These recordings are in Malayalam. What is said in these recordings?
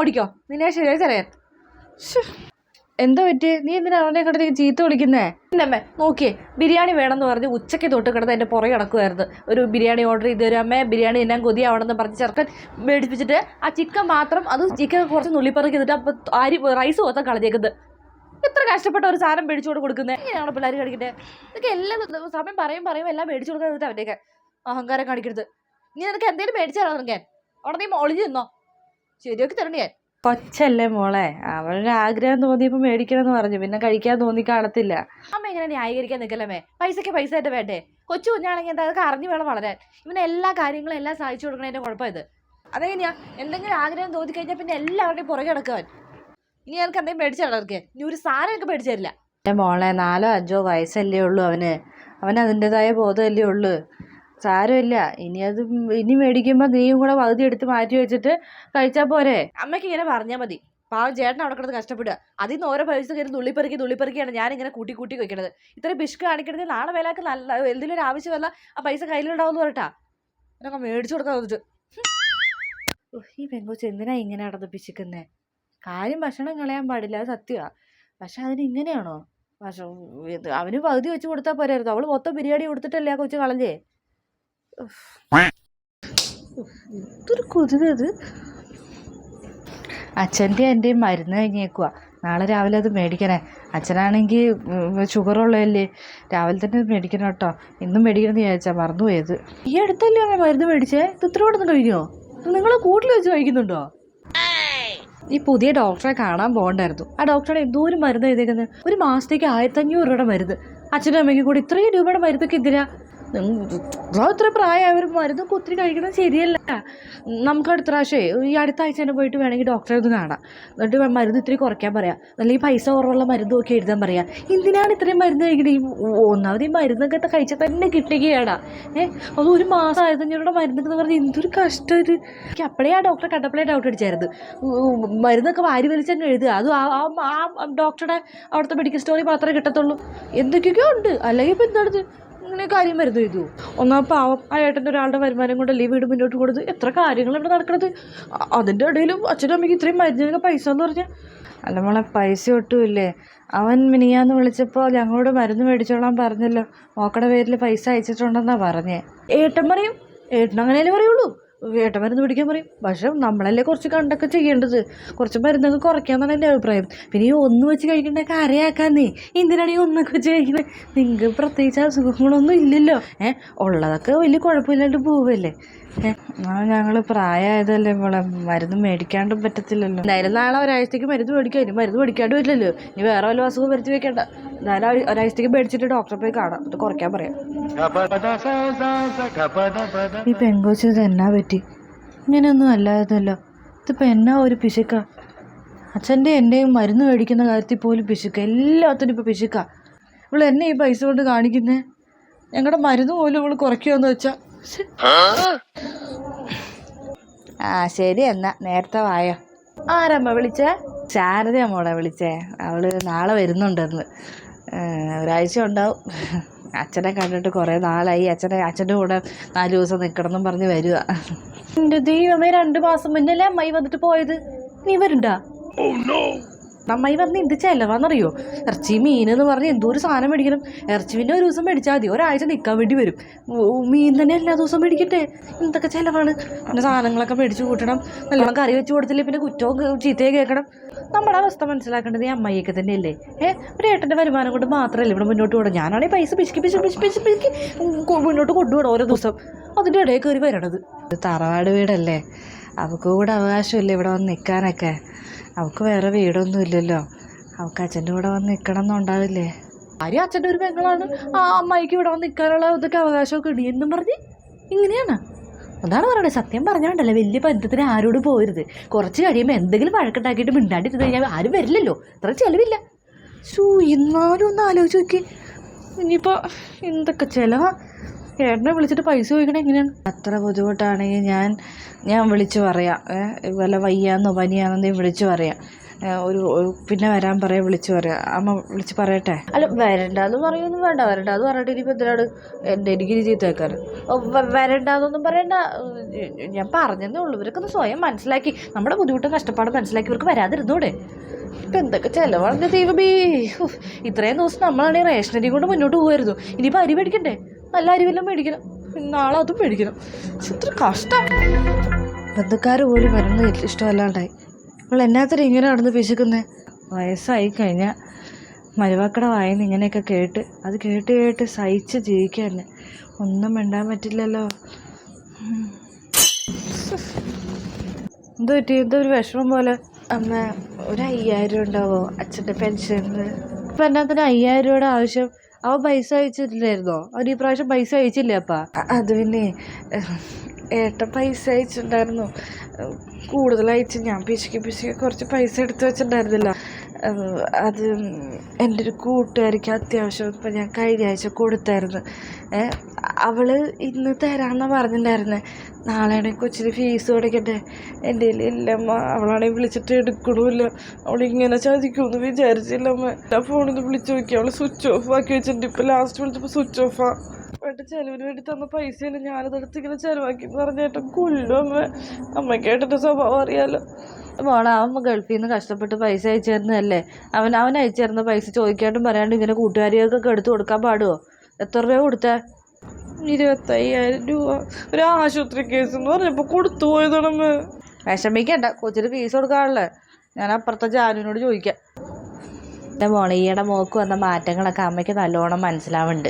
ഓടിക്കോ. നിന്നെ ശരിയായി തരാൻ എന്താ പറ്റിയേ നീ എന്തിനാ അവനെ കിടന്ന് ചീത്ത വിളിക്കുന്നേ? അമ്മേ നോക്കിയേ ബിരിയാണി വേണമെന്ന് പറഞ്ഞ് ഉച്ചയ്ക്ക് തൊട്ട് കിടന്ന് എന്റെ പുറകെ കിടക്കുമായിരുന്നു ഒരു ബിരിയാണി ഓർഡർ ചെയ്ത് തരും. അമ്മേ ബിരിയാണി തിന്നാൻ കൊതിയാവണമെന്ന് പറഞ്ഞ് ചെറുക്കൻ മേടിപ്പിച്ചിട്ട് ആ ചിക്കൻ മാത്രം അത് ചിക്കൻ കുറച്ച് നുള്ളിപ്പറക്കി എന്നിട്ട് അപ്പം അരി റൈസ് പോത്താൻ കളഞ്ഞേക്കുന്നത്. ഇത്ര കഷ്ടപ്പെട്ട ഒരു സാധനം മേടിച്ചുകൊണ്ട് കൊടുക്കുന്നത് എങ്ങനെയാണ് പിള്ളേർ കാണിക്കട്ടെ ഇതൊക്കെ എല്ലാം സമയം പറയും പറയും എല്ലാം മേടിച്ചു കൊടുക്കാൻ അവന്റെയൊക്കെ അഹങ്കാരം കാണിക്കരുത്. നീ നിനക്ക് എന്തെങ്കിലും മേടിച്ചാലോ നിനക്ക്? അവിടെ നീ ഒളിഞ്ഞു നിന്നോ? ശരിയൊക്കെ തരണേ. ഞാൻ കൊച്ചല്ലേ മോളെ? അവളുടെ ആഗ്രഹം തോന്നിയപ്പോ മേടിക്കണം എന്ന് പറഞ്ഞു. പിന്നെ കഴിക്കാൻ തോന്നി കാണത്തില്ല. അമ്മ എങ്ങനെ ന്യായീകരിക്കാൻ നിൽക്കലമ്മേ പൈസക്ക് പൈസ ആയിട്ട് വേണ്ടേ? കൊച്ചു കുഞ്ഞാണെങ്കിൽ എന്താ അതൊക്കെ അറിഞ്ഞു വേണം വളരാൻ. ഇവനെ എല്ലാ കാര്യങ്ങളും എല്ലാം സഹായിച്ചു കൊടുക്കണതിന്റെ കുഴപ്പം ഇത്. അതെങ്ങനെയാ? എന്തെങ്കിലും ആഗ്രഹം തോന്നി കഴിഞ്ഞാൽ പിന്നെ എല്ലാവരുടെയും പുറകെ കിടക്കാൻ ഇനി എനിക്ക് എന്തെങ്കിലും മേടിച്ചു തരാർക്ക് ഇനി ഒരു സാധനം എനിക്ക് മേടിച്ചു തരില്ല. എന്റെ മോളെ നാലോ അഞ്ചോ വയസ്സല്ലേ ഉള്ളൂ അവന്. അവൻ അതിന്റെതായ ബോധമല്ലേ ഉള്ളൂ. സാരമില്ല. ഇനി അത് ഇനി മേടിക്കുമ്പോൾ നീയും കൂടെ പകുതി എടുത്ത് മാറ്റി വെച്ചിട്ട് കഴിച്ചാ പോരെ. അമ്മയ്ക്ക് ഇങ്ങനെ പറഞ്ഞാ മതി. പാവം ചേട്ടൻ അവിടെ കിടന്ന് കഷ്ടപ്പെടുക. അതിൽ നിന്ന് ഓരോ പൈസ കയറി തുള്ളിപ്പെറുക്കി ഞാൻ ഇങ്ങനെ കൂട്ടി കൂട്ടി വെക്കണത്. ഇത്ര പിഷ്ക്ക് കാണിക്കണത് നാളെ വേലാക്ക് നല്ല എന്തെങ്കിലും ഒരു ആവശ്യമല്ല ആ പൈസ കയ്യിലുണ്ടാവും പറട്ടാ എന്നൊക്കെ മേടിച്ചു കൊടുക്കാൻ തോന്നിട്ട് ഈ പെങ്കൊച്ച് എന്തിനാ ഇങ്ങനെ നടന്ന് പിശിക്കുന്നേ? കാര്യം ഭക്ഷണം കളയാൻ പാടില്ല അത് സത്യമാണ് പക്ഷെ അതിന് ഇങ്ങനെയാണോ? പക്ഷെ അവന് പകുതി വെച്ച് കൊടുത്താൽ പോരായിരുന്നു. അവൾ മൊത്തം ബിരിയാണി കൊടുത്തിട്ടല്ലേ ആ കൊച്ചു കളഞ്ഞേ? എന്തൊരു കൊതുകത് അച്ഛന്റെ എന്റെയും മരുന്ന് കഴിഞ്ഞേക്കുക നാളെ രാവിലെ അത് മേടിക്കണേ. അച്ഛനാണെങ്കിൽ ഷുഗറുള്ളതല്ലേ? രാവിലെ തന്നെ മേടിക്കണം കേട്ടോ. ഇന്നും മേടിക്കണമെന്ന് വിചാരിച്ചാൽ മറന്നുപോയത് ഈ അടുത്തല്ലേ അമ്മ മരുന്ന് മേടിച്ചേ? ഇത് ഇത്ര പെട്ടെന്ന് കഴിഞ്ഞോ നിങ്ങൾ കൂട്ടിൽ വെച്ച് കഴിക്കുന്നുണ്ടോ? ഈ പുതിയ ഡോക്ടറെ കാണാൻ പോകണ്ടായിരുന്നു. ആ ഡോക്ടറുടെ ഒരു മരുന്ന് എഴുതിയേക്കുന്നത് ഒരു മാസത്തേക്ക് ആയിരത്തഞ്ഞൂറ് രൂപയുടെ മരുന്ന്. അച്ഛനും അമ്മയ്ക്കും കൂടി ഇത്രയും രൂപയുടെ മരുന്നൊക്കെ എന്തിനാ? ഇത്ര പ്രായമായവർ മരുന്നൊക്കെ ഒത്തിരി കഴിക്കുന്നത് ശരിയല്ല. നമുക്ക് അടുത്ത പ്രാവശ്യമേ ഈ അടുത്ത ആഴ്ച തന്നെ പോയിട്ട് വേണമെങ്കിൽ ഡോക്ടറെ ഒന്ന് കാണാം. എന്നിട്ട് മരുന്ന് ഇത്തിരി കുറയ്ക്കാൻ പറയാം. അല്ലെങ്കിൽ പൈസ കുറവുള്ള മരുന്ന് നോക്കി എഴുതാൻ പറയാം. എന്തിനാണ് ഇത്രയും മരുന്ന് കഴിക്കുന്നത് ഈ ഒന്നാമത് ഈ മരുന്നൊക്കെ കഴിച്ചാൽ തന്നെ കിട്ടുകയാടാ ഏ? അത് ഒരു മാസം ആയിരത്തഞ്ഞൂറുടെ മരുന്നൊക്കെ പറഞ്ഞ് എന്തൊരു കഷ്ടം ഇത്. അപ്പോഴേ ആ ഡോക്ടറെ കണ്ടപ്പോഴേ ഡൗട്ട് അടിച്ചായിരുന്നു. മരുന്നൊക്കെ വാരി വലിച്ചങ്ങ് എഴുതുക. അതും ആ ഡോക്ടറുടെ അവിടുത്തെ മെഡിക്കൽ സ്റ്റോറിൽ മാത്രമേ കിട്ടത്തുള്ളൂ. എന്തൊക്കെയൊക്കെയോ ഉണ്ട്. അല്ലെങ്കിൽ ഇപ്പം എന്താണ് ഇങ്ങനെ കാര്യം വരുന്നു ഇതു. ഒന്നാ പാവം ആ ഏട്ടന്റെ ഒരാളുടെ വരുമാനം കൊണ്ടല്ലേ വീട് മുന്നോട്ട് കൊടുത്ത് എത്ര കാര്യങ്ങൾ ഇവിടെ നടക്കുന്നത് അതിന്റെ ഇടയിലും അച്ഛനും അമ്മയ്ക്ക് ഇത്രയും മരുന്നിനൊക്കെ പൈസ എന്ന് പറഞ്ഞാൽ അല്ല മോളെ പൈസ ഒട്ടുമില്ലേ? അവൻ മിനിയാന്ന് വിളിച്ചപ്പോൾ ഞങ്ങളോട് മരുന്ന് മേടിച്ചോളാൻ പറഞ്ഞല്ലോ. മോക്കടെ പേരിൽ പൈസ അയച്ചിട്ടുണ്ടെന്നാണ് പറഞ്ഞേ. ഏട്ടൻ പറയും. ഏട്ടൻ അങ്ങനെയല്ലേ പറയുള്ളൂ. ഏട്ടൻ മരുന്ന് പിടിക്കാൻ പറയും. പക്ഷെ നമ്മളല്ലേ കുറച്ച് കണ്ടൊക്കെ ചെയ്യേണ്ടത്. കുറച്ച് മരുന്നൊക്കെ കുറയ്ക്കാന്നാണ് എന്റെ അഭിപ്രായം. പിന്നെ ഈ ഒന്ന് വെച്ച് കഴിക്കേണ്ട കരയാക്കാന്നേ എന്തിനാണ് ഈ ഒന്നൊക്കെ വെച്ച് കഴിക്കുന്നത് നിങ്ങൾക്ക് പ്രത്യേകിച്ച് അസുഖങ്ങളൊന്നും ഇല്ലല്ലോ. ഏഹ് ഉള്ളതൊക്കെ വലിയ കുഴപ്പമില്ലാണ്ട് പോവല്ലേ. ഏഹ് ഞങ്ങൾ പ്രായമായതല്ലേ മോളെ. മരുന്ന് മേടിക്കാണ്ടും പറ്റത്തില്ലല്ലോ. എന്തായാലും നാളെ ഒരാഴ്ചത്തേക്ക് മരുന്ന് മേടിക്കാം. ഇനി മരുന്ന് മേടിക്കാണ്ട് പറ്റില്ലല്ലോ ഇനി വേറെ വല്ല അസുഖം വരുത്തി വെക്കേണ്ട. എന്തായാലും ഒരാഴ്ചത്തേക്ക് മേടിച്ചിട്ട് ഡോക്ടറെ പോയി കാണാം. എന്നിട്ട് കുറയ്ക്കാൻ പറയാം. ഈ പെങ്കോച്ച് തന്നെ എന്നാ പറ്റി. ഇങ്ങനെയൊന്നും അല്ലായിരുന്നല്ലോ. ഇതിപ്പോൾ എന്നാ ഒരു പിശുക്ക? അച്ഛന്റെ എന്റെയും മരുന്ന് മേടിക്കുന്ന കാര്യത്തിൽ പോലും പിശുക്ക. എല്ലാത്തിനും ഇപ്പോൾ പിശുക്ക. ഇവൾ എന്നെ ഈ പൈസ കൊണ്ട് കാണിക്കുന്നേ? ഞങ്ങളുടെ മരുന്ന് പോലും ഇവൾ കുറയ്ക്കുമെന്ന് വെച്ചാ? ആ ശരി എന്നാ. നേരത്തെ വായോ. ആരമ്മ വിളിച്ചേ? ശാരദ മോളെ വിളിച്ചേ. അവൾ നാളെ വരുന്നുണ്ടെന്ന്. ഒരാഴ്ച ഉണ്ടാവും. അച്ഛനെ കണ്ടിട്ട് കുറേ നാളായി. അച്ഛനെ അച്ഛന്റെ കൂടെ നാല് ദിവസം നിൽക്കണം എന്നും പറഞ്ഞ് വരിക എന്റെ ദൈവമേ രണ്ട് മാസം മുന്നല്ലേ അമ്മായി വന്നിട്ട് പോയത്? നീ വരണ്ടാ? അമ്മായി വന്ന് എന്ത് ചിലവാണെന്നറിയോ ഇറച്ചി മീൻ എന്ന് പറഞ്ഞ് എന്തോ ഒരു സാധനം മേടിക്കണം. ഇറച്ചി പിന്നെ ഒരു ദിവസം മേടിച്ചാൽ മതി. ഒരാഴ്ച നിൽക്കാൻ വേണ്ടി വരും. മീൻ തന്നെ എല്ലാ ദിവസവും മേടിക്കട്ടെ? എന്തൊക്കെ ചിലവാണ്? പിന്നെ സാധനങ്ങളൊക്കെ മേടിച്ച് കൂട്ടണം. നല്ലോണം കറി വെച്ച് കൊടുത്തില്ലേ പിന്നെ കുറ്റവും ചീത്തയും കേൾക്കണം. നമ്മുടെ അവസ്ഥ മനസ്സിലാക്കേണ്ടത് ഈ അമ്മയൊക്കെ തന്നെയല്ലേ? ഏ? ഒരു ഏട്ടന്റെ വരുമാനം കൊണ്ട് മാത്രമല്ല ഇവിടെ മുന്നോട്ട് പോകണം ഞാനാണെങ്കിൽ പൈസ പിശുക്കി പിശുക്കി പിശുക്കി പിശുക്കി മുന്നോട്ട് കൊണ്ടുപോകണം ഓരോ ദിവസം. അതിന്റെ ഇടയിൽ കയറി വരണത്. തറവാട് വീടല്ലേ? അവൾക്ക് കൂടെ അവകാശമില്ലേ ഇവിടെ വന്ന് നിൽക്കാനൊക്കെ അവൾക്ക് വേറെ വീടൊന്നും ഇല്ലല്ലോ. അവൾക്ക് അച്ഛന്റെ കൂടെ വന്ന് നിൽക്കണം എന്നുണ്ടാവില്ലേ ആര്യ അച്ഛന്റെ ഒരു പെങ്ങളാണ്. ആ അമ്മായിക്ക് ഇവിടെ വന്ന് നിൽക്കാനുള്ള ഇതൊക്കെ അവകാശമൊക്കെ ഉണ്ട്. എന്നും പറഞ്ഞ് ഇങ്ങനെയാണ്. അതാണ് പറയണത്. സത്യം പറഞ്ഞാണ്ടല്ലേ വലിയ ബന്ധത്തിന് ആരോട് പോരുത്. കുറച്ച് കഴിയുമ്പോൾ എന്തെങ്കിലും വഴക്കുണ്ടാക്കിയിട്ട് മിണ്ടാണ്ടിരുന്ന് കഴിഞ്ഞാൽ ആരും വരില്ലല്ലോ. അത്ര ചിലവില്ല. ഷൂ എന്നാലും ഒന്ന് ആലോചിച്ച് നോക്കി. ഇനിയിപ്പോൾ എന്തൊക്കെ ചിലവാ? ഏട്ടനെ വിളിച്ചിട്ട് പൈസ ചോദിക്കണേ എങ്ങനെയാണ്? അത്ര ബുദ്ധിമുട്ടാണെങ്കിൽ ഞാൻ ഞാൻ വിളിച്ചു പറയാം. വല്ല വയ്യാന്നോ പനിയാണെന്നോ വിളിച്ചു പറയാം. ഒരു പിന്നെ വരാൻ പറയാം വിളിച്ചു പറയാം. അമ്മ വിളിച്ച് പറയട്ടെ? അല്ല വരണ്ടാന്ന് പറയൊന്നും വേണ്ട. വരണ്ടാന്ന് പറഞ്ഞിട്ട് ഇനിയിപ്പോൾ എന്തിനാണ് എന്റെ എനിക്ക് ഇനി ചീത്ത വെക്കാൻ വരണ്ടാന്നൊന്നും പറയണ്ട. ഞാൻ പറഞ്ഞതേ ഉള്ളൂ. ഇവരൊക്കെ ഒന്ന് സ്വയം മനസ്സിലാക്കി. നമ്മുടെ ബുദ്ധിമുട്ടും കഷ്ടപ്പാടും മനസ്സിലാക്കി ഇവർക്ക് വരാതിരുന്നൂടെ. ഇപ്പം എന്തൊക്കെ ചിലവാണെന്ന് ദൈവമേ. ഇത്രയും ദിവസം നമ്മളാണെങ്കിൽ റേഷനരി കൊണ്ട് മുന്നോട്ട് പോകുമായിരുന്നു ഇനിയിപ്പോൾ അരി മേടിക്കണ്ടേ? നല്ല അരിവെല്ലാം മേടിക്കണം. നാളെ അതും മേടിക്കണം. ഇത്ര കഷ്ടം. ബന്ധുക്കാർ പോലും വരുന്നത് ഇഷ്ടമല്ലാണ്ടായി. നമ്മൾ എന്നാത്തിനും ഇങ്ങനെ നടന്ന് പിശുക്കുന്നേ? വയസ്സായി കഴിഞ്ഞാൽ മരുവാക്കട വായന്ന് ഇങ്ങനെയൊക്കെ കേട്ട് അത് കേട്ട് കേട്ട് സഹിച്ച് ജീവിക്കുക തന്നെ ഒന്നും മിണ്ടാൻ പറ്റില്ലല്ലോ. എന്തോ എന്ത് പറ്റി? എന്തോ ഒരു വിഷമം പോലെ. അമ്മ ഒരു അയ്യായിരം ഉണ്ടാവോ? അച്ഛന്റെ പെൻഷനിൽ ഇപ്പം എന്നാത്തിന് അയ്യായിരം രൂപയുടെ ആവശ്യം? അവൻ പൈസ അയച്ചിട്ടില്ലായിരുന്നോ? അവൻ ഈ പ്രാവശ്യം പൈസ അയച്ചില്ലേ അപ്പ? അത് പിന്നെ ഏട്ട പൈസ അയച്ചിട്ടുണ്ടായിരുന്നു. കൂടുതൽ ഞാൻ പിശുക്കി പിശുക്കി കുറച്ച് പൈസ എടുത്തു വെച്ചിട്ടുണ്ടായിരുന്നില്ല. അത് എന്റെ ഒരു കൂട്ടുകാരിക്ക് അത്യാവശ്യം ഇപ്പം ഞാൻ കഴിഞ്ഞ ആഴ്ച കൊടുത്തായിരുന്നു. അവൾ ഇന്ന് തരാമെന്നാണ് പറഞ്ഞിട്ടുണ്ടായിരുന്നത് നാളെയാണെങ്കിൽ കൊച്ചിന് ഫീസ് കൊടുക്കട്ടെ. എന്റെ കയ്യിൽ ഇല്ലമ്മ അവളാണെങ്കിൽ വിളിച്ചിട്ട് എടുക്കണമില്ല അവളിങ്ങനെ ചതിക്കുമെന്ന് വിചാരിച്ചില്ലമ്മ. ഞാൻ ഫോണിൽ നിന്ന് വിളിച്ചു നോക്കി. അവൾ സ്വിച്ച് ഓഫ് ആക്കി വെച്ചിട്ടുണ്ട്. ഇപ്പം ലാസ്റ്റ് വിളിച്ചപ്പോൾ സ്വിച്ച് ഓഫാണ് വേണ്ട ചിലവിന് വേണ്ടി തന്ന പൈസ ഞാനതെടുത്ത് ഇങ്ങനെ ചിലവാക്കി എന്ന് പറഞ്ഞേട്ടൻ കൊല്ലും അമ്മ. അമ്മയ്ക്കേട്ടന്റെ സ്വഭാവം അറിയാലോ. മോളെ അവൻ ഗൾഫിൽ നിന്ന് കഷ്ടപ്പെട്ട് പൈസ അയച്ചു തരുന്നതല്ലേ അവൻ അവൻ അയച്ചു തരുന്ന പൈസ ചോദിക്കാണ്ടും പറയാണ്ട് ഇങ്ങനെ കൂട്ടുകാരികൾക്കൊക്കെ എടുത്ത് കൊടുക്കാൻ പാടുമോ എത്ര രൂപ കൊടുത്തേ? ഇരുപത്തയ്യായിരം രൂപ. ഒരു ആശുപത്രി കേസ് എന്ന് പറഞ്ഞപ്പോൾ കൊടുത്തു പോയതാണമ്മ വിഷമിക്കണ്ട കൊച്ചിന് ഫീസ് കൊടുക്കാനുള്ളത് ഞാൻ അപ്പുറത്തെ ജാനുവിനോട് ചോദിക്കാം. എന്റെ മോളെ ഈയിടെ മോക്ക് വന്ന മാറ്റങ്ങളൊക്കെ അമ്മയ്ക്ക് നല്ലോണം മനസ്സിലാവുന്നുണ്ട്.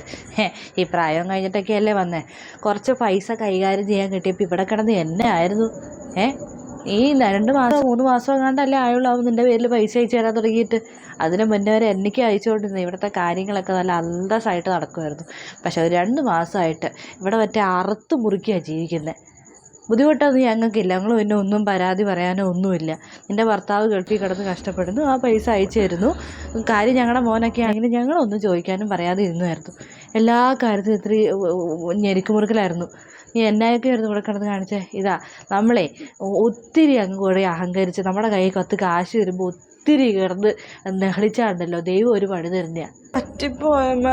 ഈ പ്രായം കഴിഞ്ഞിട്ടൊക്കെയല്ലേ വന്നേ? കുറച്ച് പൈസ കൈകാര്യം ചെയ്യാൻ കിട്ടിയപ്പോൾ ഇവിടെ കിടന്ന് എന്നെ ആയിരുന്നു. ഏ? ഈ രണ്ട് മാസം മൂന്ന് മാസം എങ്ങാണ്ടല്ലേ ആയുള്ളൂ അവൻ നിന്റെ പേരിൽ പൈസ അയച്ചു തരാൻ തുടങ്ങിയിട്ട്. അതിന് മുന്നേ വരെ എനിക്ക് അയച്ചുകൊണ്ടിരുന്നത് ഇവിടുത്തെ കാര്യങ്ങളൊക്കെ നല്ല അന്തസ്സായിട്ട് നടക്കുമായിരുന്നു പക്ഷെ ഒരു രണ്ട് മാസമായിട്ട് ഇവിടെ മറ്റേ അറുത്ത് മുറിക്കുകയാണ് ജീവിക്കുന്നത് ബുദ്ധിമുട്ടൊന്നും ഞങ്ങൾക്കില്ല ഞങ്ങൾ പിന്നെ ഒന്നും പരാതി പറയാനോ ഒന്നുമില്ല. നിന്റെ ഭർത്താവ് ഗൾഫിൽ കിടന്ന് കഷ്ടപ്പെടുന്നു. ആ പൈസ അയച്ചു തരുന്നു. കാര്യം ഞങ്ങളുടെ മോനൊക്കെ ആണെങ്കിൽ ഞങ്ങളൊന്നും ചോദിക്കാനും പറയാതെ ഇരുന്നുമായിരുന്നു എല്ലാ കാര്യത്തിലും ഇത്ര ഞെരുക്കുമുറുക്കലായിരുന്നു. നീ എന്നായൊക്കെ ആയിരുന്നു ഇവിടെ കിടന്ന് കാണിച്ചേ? ഇതാ നമ്മളെ ഒത്തിരി അങ്ങ് കുറേ അഹങ്കരിച്ച് നമ്മുടെ കയ്യിൽ കത്ത് കാശ് വരുമ്പോൾ ഒത്തിരി കിടന്ന് നെഹളിച്ചാണ്ടല്ലോ. ദൈവം ഒരു പണി തരുന്നതാണ് പറ്റിപ്പോയമ്മ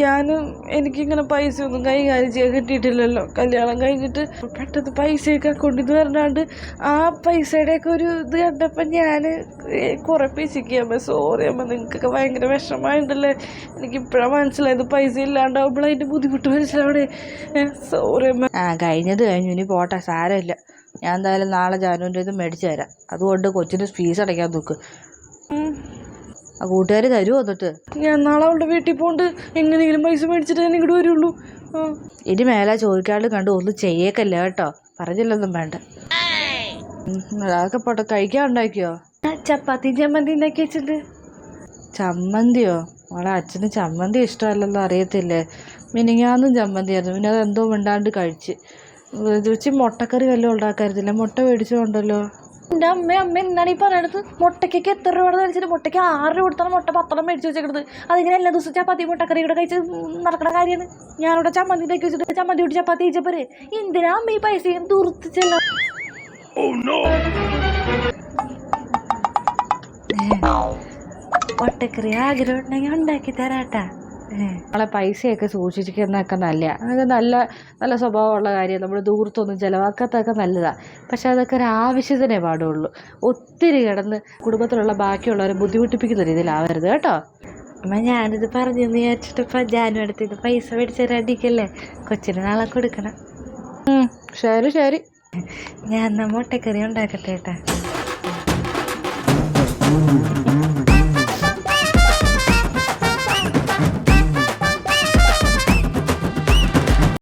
ഞാനും എനിക്കിങ്ങനെ പൈസ ഒന്നും കൈകാര്യം ചെയ്യാൻ കിട്ടിയിട്ടില്ലല്ലോ. കല്യാണം കഴിഞ്ഞിട്ട് പെട്ടെന്ന് പൈസയൊക്കെ അക്കൗണ്ടിൽ പറഞ്ഞാണ്ട് ആ പൈസയുടെയൊക്കെ ഒരു ഇത് കണ്ടപ്പോൾ ഞാൻ കുറേ പൈസയ്ക്ക് അമ്മ സോറി അമ്മ നിങ്ങൾക്കൊക്കെ ഭയങ്കര വിഷമമായിട്ടുണ്ടല്ലേ എനിക്ക് ഇപ്പോഴാണ് മനസ്സിലായത് പൈസ ഇല്ലാണ്ടാവുമ്പോൾ അതിന്റെ ബുദ്ധിമുട്ട് മനസ്സിലാവണേ. സോറി അമ്മ. ആ കഴിഞ്ഞത് കഴിഞ്ഞു ഇനി പോട്ടെ സാരമില്ല. ഞാൻ എന്തായാലും നാളെ ജാനുവിന്റെ ഇത് മേടിച്ച് തരാം. അതുകൊണ്ട് കൊച്ചിന്റെ ഫീസ് അടയ്ക്കാൻ നോക്ക്. ആ കൂട്ടുകാർ തരുമോ എന്നിട്ട് ഞാൻ നാളെ അവളുടെ വീട്ടിൽ പോണ്ട്. എങ്ങനെയെങ്കിലും പൈസ മേടിച്ചിട്ട് ഞാൻ ഇങ്ങോട്ട് വരുള്ളൂ. ഇനി മേലെ ചോദിക്കാണ്ട് കണ്ട് ഒന്നും ചെയ്യേക്കല്ല കേട്ടോ. പറഞ്ഞില്ലൊന്നും വേണ്ട. അതൊക്കെ പോട്ടെ. കഴിക്കാൻ ഉണ്ടാക്കിയോ? ചപ്പാത്തി ചമ്മന്തി ഉണ്ടാക്കി വെച്ചിട്ട് ചമ്മന്തിയോ? മോളെ അച്ഛന് ചമ്മന്തി ഇഷ്ടമല്ലല്ലോ അറിയത്തില്ലേ? മിനിങ്ങാന്നും ചമ്മന്തിയായിരുന്നു. പിന്നെ അതെന്തോ മിണ്ടാണ്ട് കഴിച്ച്. രുചി മുട്ടക്കറി വല്ലതും ഉണ്ടാക്കാറില്ല മുട്ട മേടിച്ചതുണ്ടല്ലോ എന്റെ അമ്മ അമ്മ എന്താണ് ഈ പറയണത്? മുട്ടയ്ക്കൊക്കെ എത്ര രൂപ കഴിച്ചിട്ട് മുട്ടയ്ക്ക് ആറ് രൂപ കൊടുത്താണ് മുട്ട പത്തെണ്ണം മേടിച്ച് വെച്ചേക്കുന്നത് അതിങ്ങനെ എല്ലാ ദിവസവും ചപ്പാത്തി മുട്ടക്കറി കൂടെ കഴിച്ച് നടക്കുന്ന കാര്യമാണ്. ഞാനിവിടെ ചമ്മന്തി ഉണ്ടാക്കി വെച്ചിട്ട് ചമ്മന്തി കൂട്ടി ചപ്പാത്തി കഴിച്ചപ്പോരെ എന്തിനാ അമ്മ ഈ പൈസ ദൂർത്തിച്ചല്ലോ മുട്ടക്കറി ആഗ്രഹം ഉണ്ടെങ്കിൽ ഉണ്ടാക്കി തരാട്ടാ. നമ്മളെ പൈസയൊക്കെ സൂക്ഷിക്കുന്നതൊക്കെ നല്ല അതൊക്കെ നല്ല നല്ല സ്വഭാവമുള്ള കാര്യം. നമ്മൾ ദൂരത്തൊന്നും ചിലവാക്കാത്തതൊക്കെ നല്ലതാണ് പക്ഷെ അതൊക്കെ ഒരു ആവശ്യത്തിനേ പാടുള്ളൂ. ഒത്തിരി കിടന്ന് കുടുംബത്തിലുള്ള ബാക്കിയുള്ളവരെ ബുദ്ധിമുട്ടിപ്പിക്കുന്ന രീതിയിലാവരുത് കേട്ടോ. അമ്മ ഞാനിത് പറഞ്ഞു വിചാരിച്ചിട്ട് ഇപ്പം ജാനു അടുത്ത് ഇത് പൈസ മേടിച്ച് തരാണ്ടിരിക്കല്ലേ കൊച്ചിന് നാളെ കൊടുക്കണം. ശരി ശരി. ഞാൻ എന്നാ മുട്ടക്കറി ഉണ്ടാക്കട്ടെ കേട്ടാ